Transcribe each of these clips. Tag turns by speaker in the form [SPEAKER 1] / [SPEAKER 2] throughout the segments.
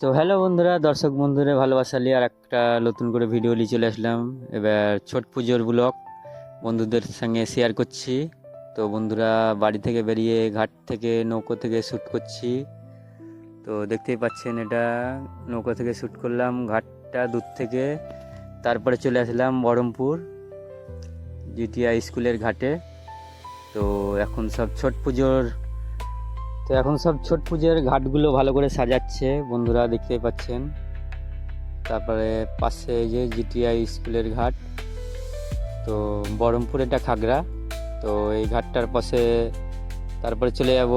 [SPEAKER 1] তো হ্যালো বন্ধুরা, দর্শক বন্ধুরা ভালোবাসা নিয়ে আর একটা নতুন করে ভিডিও নিয়ে চলে আসলাম। এবার ছট পুজোর ব্লগ বন্ধুদের সঙ্গে শেয়ার করছি। তো বন্ধুরা, বাড়ি থেকে বেরিয়ে ঘাট থেকে নৌকো থেকে শ্যুট করছি। তো দেখতেই পাচ্ছেন এটা, নৌকো থেকে শ্যুট করলাম, ঘাটটা দূর থেকে। তারপরে চলে আসলাম বহরমপুর জিটিআই স্কুলের ঘাটে। তো এখন সব ছট পুজোর তো এখন সব ছট পুজোর ঘাটগুলো ভালো করে সাজাচ্ছে, বন্ধুরা দেখতে পাচ্ছেন। তারপরে পাশে এই যে জিটিআই স্কুলের ঘাট, তো বহরমপুর এটা খাগড়া। তো এই ঘাটটার পাশে তারপরে চলে যাব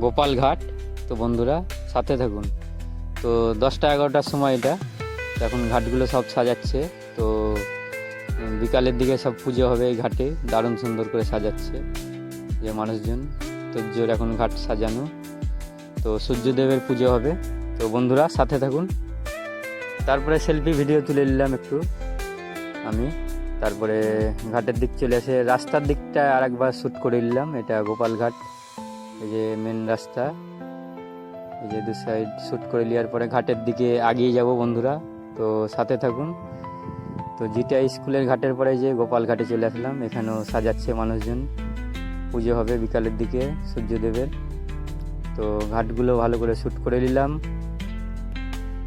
[SPEAKER 1] গোপাল ঘাট। তো বন্ধুরা সাথে থাকুন। তো দশটা এগারোটার সময় এটা। এখন ঘাটগুলো সব সাজাচ্ছে। তো বিকালের দিকে সব পুজো হবে এই ঘাটে। দারুণ সুন্দর করে সাজাচ্ছে। যে মানুষজন। তোর এখন ঘাট সাজানো। তো সূর্যদেবের পুজো হবে। তো বন্ধুরা, সাথে থাকুন। তারপরে সেলফি ভিডিও তুলে নিলাম একটু। আমি। তারপরে ঘাটের দিক চলে আসে রাস্তার দিকটা আরেকবার শ্যুট করে নিলাম। এটা গোপাল ঘাট। এই যে মেন রাস্তা। এই যে দু সাইড শ্যুট করে নেওয়ার পরে ঘাটের দিকে আগিয়ে যাব বন্ধুরা। তো সাথে থাকুন। তো জিটিআই স্কুলের ঘাটের পরে যে গোপাল ঘাটে চলে আসলাম। এখানেও সাজাচ্ছে মানুষজন। পুজো হবে বিকালের দিকে সূর্যদেবের। তো ঘাটগুলো ভালো করে শ্যুট করে নিলাম।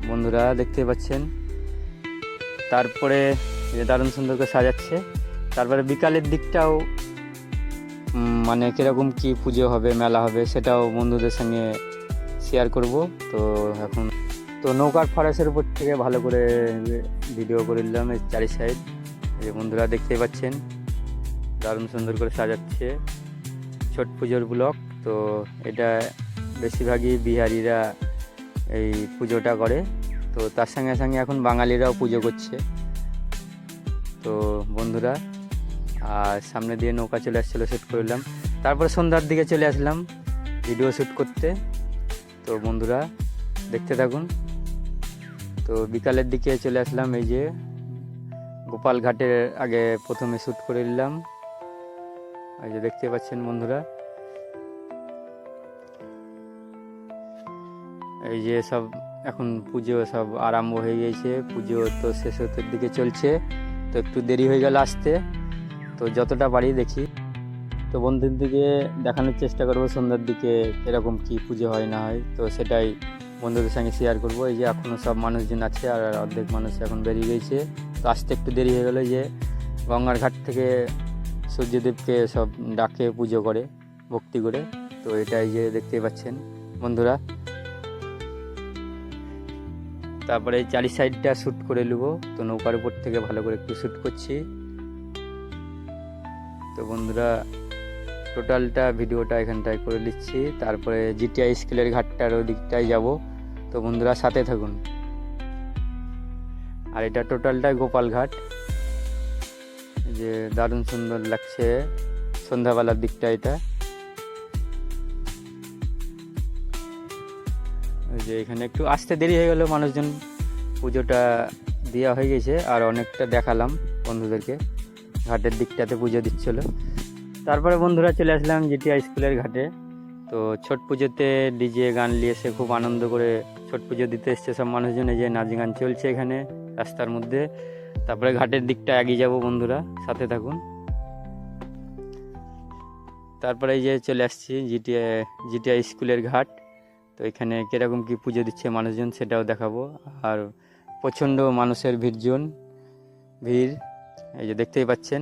[SPEAKER 1] বন্ধুরা দেখতে পাচ্ছেন। তারপরে যে দারুণ সুন্দর করে সাজাচ্ছে। তারপরে বিকালের দিকটাও মানে কীরকম কি পুজো হবে, মেলা হবে সেটাও বন্ধুদের সঙ্গে শেয়ার করব। তো এখন, তো নৌকার ফরেস্টের উপর থেকে ভালো করে ভিডিও করে নিলাম চারি সাইড এই বন্ধুরা দেখতে পাচ্ছেন। দারুণ সুন্দর করে সাজাচ্ছে। ছট পুজোর ব্লক, তো এটা বেশিরভাগই বিহারিরা এই পুজোটা করে। তো তার সঙ্গে সঙ্গে এখন বাঙালিরাও পুজো করছে। তো বন্ধুরা, আর সামনে দিয়ে নৌকা চলে আসছিল শ্যুট করলাম তারপরে সন্ধ্যার দিকে চলে আসলাম ভিডিও শ্যুট করতে। তো বন্ধুরা, দেখতে থাকুন। তো বিকালের দিকে চলে আসলাম, এই যে গোপাল ঘাটের আগে প্রথমে শ্যুট করে নিলাম এই যে দেখতে পাচ্ছেন বন্ধুরা। এই যে সব এখন পুজো সব আরম্ভ হয়ে গিয়েছে, পুজো তো শেষ হতে দিকে চলছে, তো একটু দেরি হয়ে গেল আসতে, তো যতটা পারি দেখি। তো বন্ধুর দিকে দেখানোর চেষ্টা করব, সন্ধ্যার দিকে এরকম কি পুজো হয়, না হয়, তো সেটাই বন্ধুদের সঙ্গে শেয়ার করব। এই যে এখনও সব মানুষজন আছে আর অর্ধেক মানুষ এখন বেরিয়ে গেছে তো আসতে একটু দেরি হয়ে গেলো যে গঙ্গার ঘাট থেকে সূর্যদেবকে সব ডাকে, পুজো করে, ভক্তি করে। তো এটাই যে দেখতে পাচ্ছেন, বন্ধুরা। তারপরে চারি সাইডটা শ্যুট করে নেব। তো নৌকার উপর থেকে ভালো করে একটু শ্যুট করছি। তো বন্ধুরা, টোটালটা ভিডিওটা এখানটায় করে নিচ্ছি তারপরে জিটিআই স্কুলের ঘাটটার ওই দিকটায় যাব। তো বন্ধুরা, সাথে থাকুন। আর এটা টোটালটাই গোপাল ঘাট। যে দারুণ সুন্দর লাগছে সন্ধ্যাবেলার দিকটা এটা। যে এখানে একটু আসতে দেরি হয়ে গেল মানুষজন পুজোটা দেওয়া হয়ে গেছে, আর অনেকটা দেখালাম বন্ধুদেরকে। ঘাটের দিকটাতে পুজো দিচ্ছিল। তারপরে বন্ধুরা চলে আসলাম জিটিআই স্কুলের ঘাটে। তো ছট পুজোতে ডিজে গান নিয়ে এসে খুব আনন্দ করে ছট পুজো দিতে এসছে সব মানুষজন যে নাচ গান চলছে এখানে রাস্তার মধ্যে। তারপরে ঘাটের দিকটা এগিয়ে যাব বন্ধুরা, সাথে থাকুন। তারপরে এই যে চলে আসছি জিটিআই জিটিআই স্কুলের ঘাট। তো এখানে কীরকম কী পুজো দিচ্ছে মানুষজন সেটাও দেখাবো। আর প্রচণ্ড মানুষের ভিড়জন ভিড়, এই যে দেখতেই পাচ্ছেন।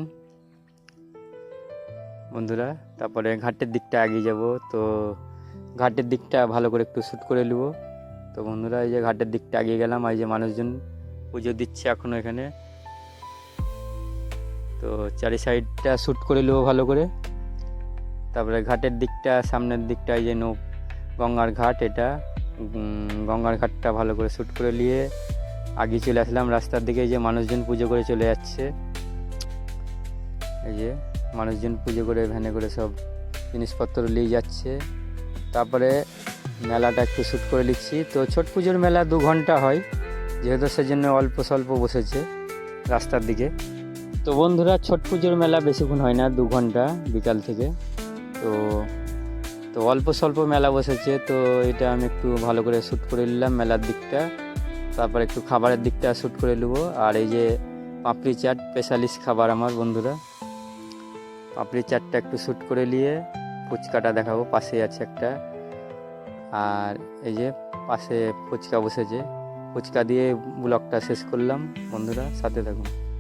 [SPEAKER 1] বন্ধুরা, তারপরে ঘাটের দিকটা এগিয়ে যাব। তো ঘাটের দিকটা ভালো করে একটু শ্যুট করে নেব। তো বন্ধুরা, এই যে ঘাটের দিকটা এগিয়ে গেলাম। এই যে মানুষজন পুজো দিচ্ছে এখনও এখানে। তো চারি সাইডটা শ্যুট করে নেব ভালো করে। তারপরে ঘাটের দিকটা, সামনের দিকটা, এই যে নৌ, গঙ্গার ঘাট এটা। গঙ্গার ঘাটটা ভালো করে শ্যুট করে নিয়ে আগে চলে আসলাম রাস্তার দিকে যে মানুষজন পুজো করে চলে যাচ্ছে। এই যে মানুষজন পুজো করে ভ্যানে করে সব জিনিসপত্র নিয়ে যাচ্ছে। তারপরে মেলাটা একটু শ্যুট করে নিচ্ছি। তো ছট পুজোর মেলা দু ঘণ্টা হয়। যেহেতু সেজন্য অল্প স্বল্প বসেছে রাস্তার দিকে। তো বন্ধুরা, ছট পুজোর মেলা বেশিক্ষণ হয় না, দু ঘণ্টা বিকাল থেকে। তো তো অল্প স্বল্প মেলা বসেছে, তো এটা আমি একটু ভালো করে শ্যুট করে নিলাম মেলার দিকটা। তারপর একটু খাবারের দিকটা শ্যুট করে নেব। আর এই যে পাপড়ি চাট স্পেশালিস্ট খাবার আমার বন্ধুরা। পাপড়ি চাটটা একটু শ্যুট করে নিয়ে ফুচকাটা দেখাবো পাশে আছে একটা। আর এই যে পাশে ফুচকা বসেছে। ফুচকা দিয়ে ব্লগটা শেষ করলাম। বন্ধুরা সাথে থাকুন।